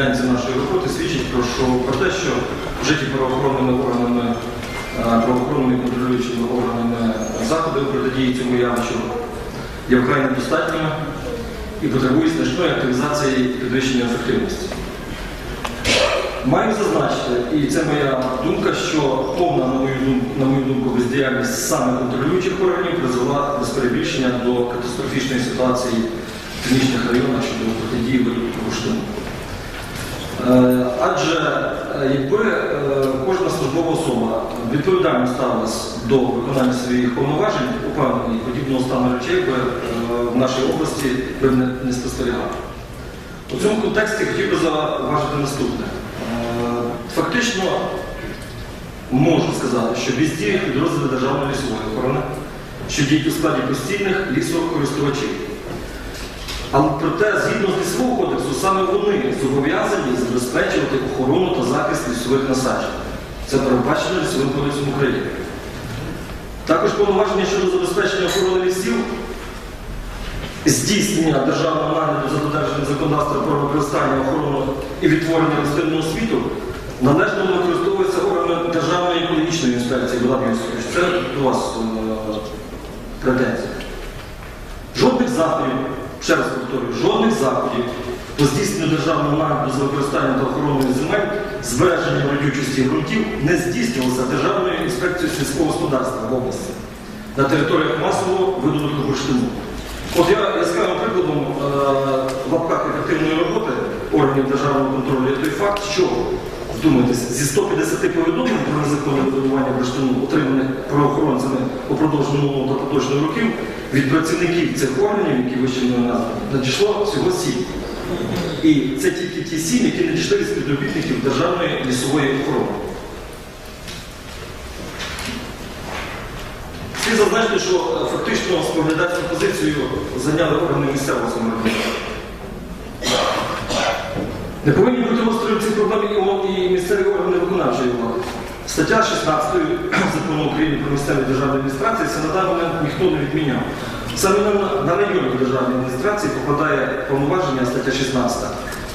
ділянці нашої роботи свідчить про, що, про те, що вжиті правоохоронними органами, е, правоохоронними контролюючими органами заходи протидії цьому явищу є вкрай недостатньо і потребує значної активізації і підвищення ефективності. Маю зазначити, і це моя думка, що повна, на мою думку, на мою думку, бездіяльність саме контролюючих органів призвела без перебільшення до катастрофічної ситуації в північних районах щодо протидії бурштину. Е, Адже е, якби е, кожна службова особа відповідально ставилась до виконання своїх повноважень, упевнений, подібного стану речей би в нашій області би не, спостерігав. У цьому контексті хотів би зауважити наступне. Фактично можу сказати, що бездіють підрозділи Державної лісової охорони, що діють у складі постійних лісокористувачів. Але проте, згідно з лісового кодексу, саме вони зобов'язані забезпечувати охорону та захист лісових насаджень. Це передбачено лісовим кодексом України. Також повноваження щодо забезпечення охорони лісів, здійснення державного нагляду за додержанням законодавства про використання охорону і відтворення рослинного світу належно використовується органами Державної екологічної інспекції Влад Йосифович. Це до вас е, претензія. Жодних заходів, ще раз повторюю, жодних заходів по здійсненню державного нагляду за використанням та охороною земель, збереження родючості ґрунтів не здійснювалося Державною інспекцією сільського господарства в області на територіях масового видобутку бурштину. От я яскравим прикладом е, в лапках ефективної роботи органів державного контролю є той факт, що вдумайтесь, зі 150 повідомлень про незаконне видобування бурштину, отриманих правоохоронцями упродовж минулого та поточного років, від працівників цих органів, які вище мною названі, надійшло всього сім. І це тільки ті сім, які надійшли від співробітників Державної лісової охорони. Слід зазначити, що е, фактично споглядацьку позицію зайняли органи місцевого самоврядування. Не повинні бути осторонь цих проблем і місцеві органи виконавчої влади. Стаття 16 закону України про місцеві державні адміністрації це на даний момент ніхто не відміняв. Саме на, на державні адміністрації попадає повноваження стаття 16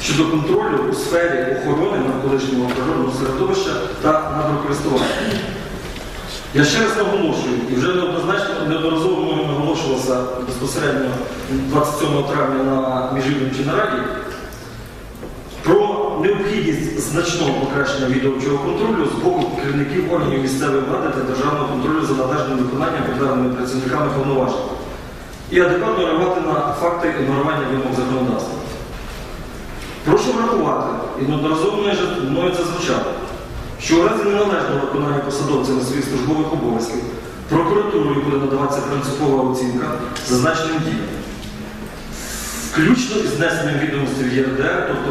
щодо контролю у сфері охорони навколишнього природного середовища та надрокористування. Я ще раз наголошую, і вже неоднозначно неодноразово наголошувалося безпосередньо 27 травня на міжвідомчій нараді необхідність значного покращення відеовчого контролю з боку керівників органів місцевої влади та державного контролю за належним виконанням підданими працівниками повноважень і адекватно реагувати на факти ігнорування вимог законодавства. Прошу врахувати, і неодноразово мною це звучало, що у разі неналежного виконання посадовцями своїх службових обов'язків прокуратурою буде надаватися принципова оцінка зазначеним діям. Включно із внесенням відомостей в ЄРДР, тобто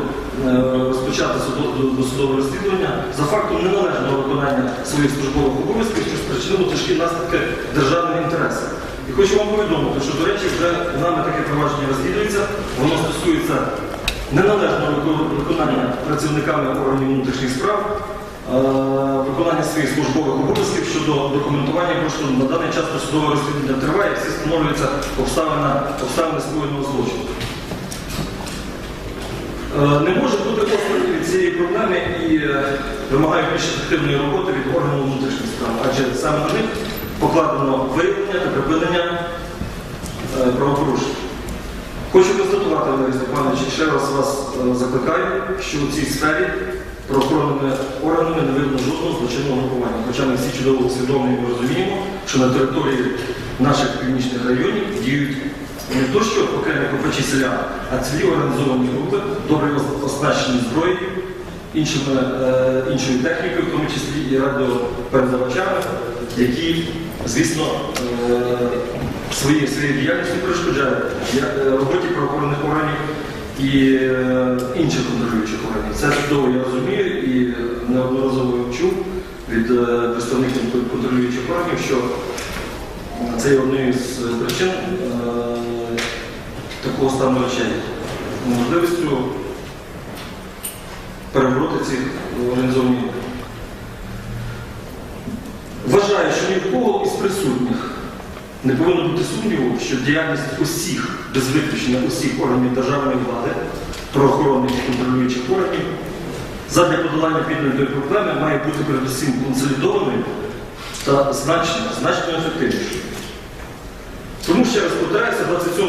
е, розпочати до- досудове розслідування за фактом неналежного виконання своїх службових обов'язків, що спричинило тяжкі наслідки державного інтересу. І хочу вам повідомити, що, до речі, вже нами таке провадження розслідується, воно стосується неналежного виконання працівниками органів внутрішніх справ, е, виконання своїх службових обов'язків щодо документування кошту на даний час досудове розслідування триває, всі встановлюються обставини, обставини скоєного злочину. Е, Не може бути осторонь від цієї проблеми і е, вимагає більш ефективної роботи від органів внутрішніх справ, адже саме на них покладено виявлення та припинення е, правопорушень. Хочу констатувати, Валерій Степанович, ще раз вас закликаю, що у цій сфері правоохоронними органами не видно жодного злочинного групування. Хоча ми всі чудово усвідомлюємо і розуміємо, що на території наших північних районів діють не то, що окремі копачі селян, а цілі організовані групи, добре оснащені зброєю, іншими, е, іншою технікою, в тому числі і радіопередавачами, які, звісно, е, своєю діяльністю перешкоджають е, роботі правоохоронних органів і е, інших контролюючих органів. Це чудово я розумію і неодноразово чув від е, представників контролюючих органів, що це є однією з причин е, такого стану речей. Можливістю перебороти ці організовані. Вважаю, що ні в кого із присутніх не повинно бути сумніву, що діяльність усіх, без виключення усіх органів державної влади правоохоронних і контролюючих органів. Задля подолання підняної проблеми має бути передусім консолідованою та значно, значно ефективнішою. Тому ще раз повторяюся, 27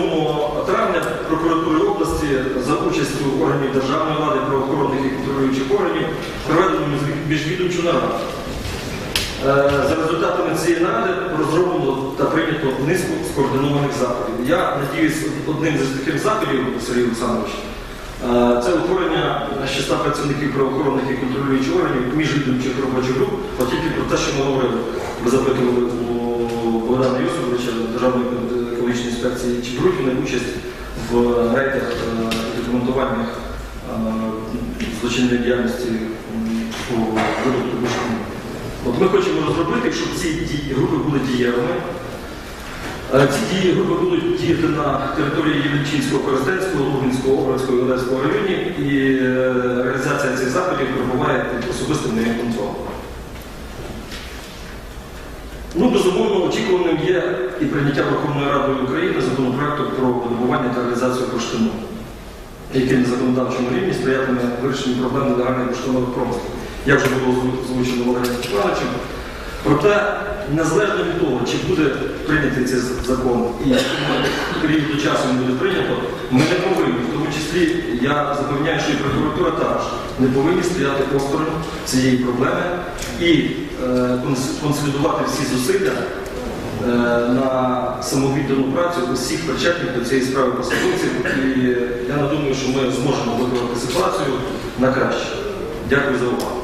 травня прокуратури області за участю органів державної влади, правоохоронних і контролюючих органів проведено міжвідомчу нараду. Е, За результатами цієї наради розроблено та прийнято низку скоординованих заходів. Я надіюсь, одним з таких заходів, Сергій Олександрович, е, це утворення з числа працівників правоохоронних і контролюючих органів міжвідомчих робочих груп, от тільки про те, що ми говорили, ви запитували у Богдана Йосиповича Державної екологічної інспекції, вони участь в рейдах е, і документуваннях е, злочинної діяльності по видобутку бурштину. От ми хочемо розробити, щоб ці групи були дієвими. Е, Ці дії групи будуть діяти на території Євельчинського, Коростенського, Лугинського, Обрацького і Одеського районів, і реалізація цих заходів перебуває під особистим моїм контролем. Ну, безумовно, очікуваним є і прийняття Верховною Радою України законопроекту про видобування та реалізацію бурштину, який на законодавчому рівні сприятиме вирішенню проблем нелегальних бурштинових промислів. Як вже було озву- озвучено Валерієм Степановичем. Проте, незалежно від того, чи буде прийнятий цей закон і періоду часу він буде прийнято, ми не повинні, в тому числі я запевняю, що і прокуратура також не повинні стояти осторонь цієї проблеми і е, консолідувати всі зусилля е, на самовіддану працю усіх причетних до цієї справи посадовців. І я не думаю, що ми зможемо виправити ситуацію на краще. Дякую за увагу.